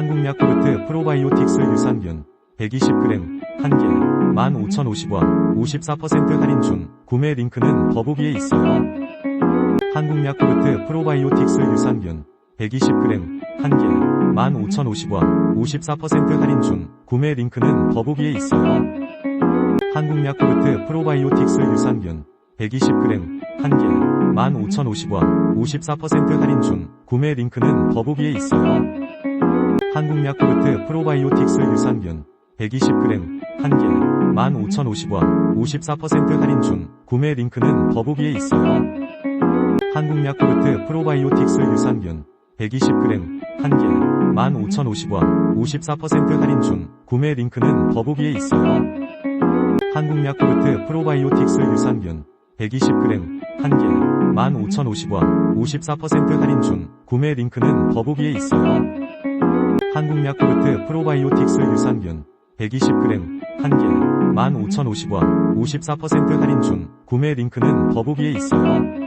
한국야쿠르트 프로바이오틱스 유산균 120g 1개 15,050원 54% 할인 중 구매 링크는 더보기에 있어요. 한국야쿠르트 프로바이오틱스 유산균 120g 1개 15,050원 54% 할인 중 구매 링크는 더보기에 있어요. 한국야쿠르트 프로바이오틱스 유산균 120g 1개 15,050원 54% 할인 중 구매 링크는 더보기에 있어요. 한국야쿠르트 프로바이오틱스 유산균 120g 1개 15,050원 54% 할인 중 구매 링크는 더보기에 있어요. 한국야쿠르트 프로바이오틱스 유산균 120g 1개 15,050원 54% 할인 중 구매 링크는 더보기에 있어요. 한국야쿠르트 프로바이오틱스 유산균 120g 1개 15,050원 54% 할인 중 구매 링크는 더보기에 있어요. 한국야쿠르트 프로바이오틱스 유산균 120g 1개 15,050원 54% 할인 중 구매 링크는 더보기에 있어요.